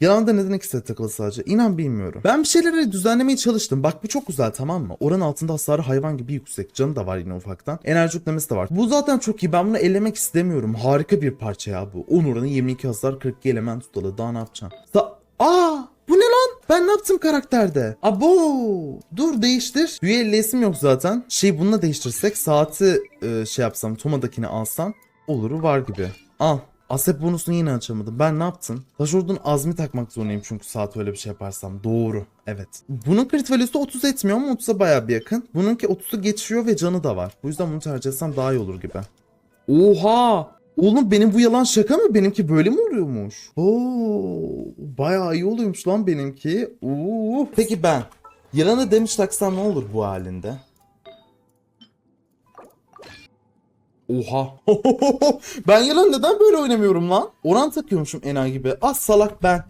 Yalanda neden iki set takılı sadece? İnan bilmiyorum. Ben bir şeyleri düzenlemeye çalıştım. Bak bu çok güzel tamam mı? Oranın altında hasarı hayvan gibi yüksek. Canı da var yine ufaktan. Enerji yüklemesi de var. Bu zaten çok iyi. Ben bunu elemek istemiyorum. Harika bir parça ya bu. 10 oranı 22 hasar 42 element tutalı. Daha ne yapacağım? Sa Aa! Bu ne lan? Ben ne yaptım karakterde? Abo! Dur değiştir. Üye ellesim yok zaten. Şey bununla değiştirsek saati e, şey yapsam Toma'dakini alsam oluru var gibi. Al. Asep bonusunu yine açamadım. Ben ne yaptım? Taşordun azmi takmak zorundayım çünkü saat öyle bir şey yaparsam. Doğru. Evet. Bunun crit value'su 30 etmiyor ama 30'a bayağı bir yakın. Bununki 30'u geçiyor ve canı da var. Bu yüzden bunu tercih etsem daha iyi olur gibi. Oha! Oğlum benim bu yalan şaka mı? Benimki böyle mi oluyormuş? Oo, bayağı iyi oluyormuş lan benimki. Oo. Peki ben yılana demiş taksam ne olur bu halinde? Oha. ben yalan neden böyle oynamıyorum lan? Oran takıyormuşum enayi gibi. Ah salak ben.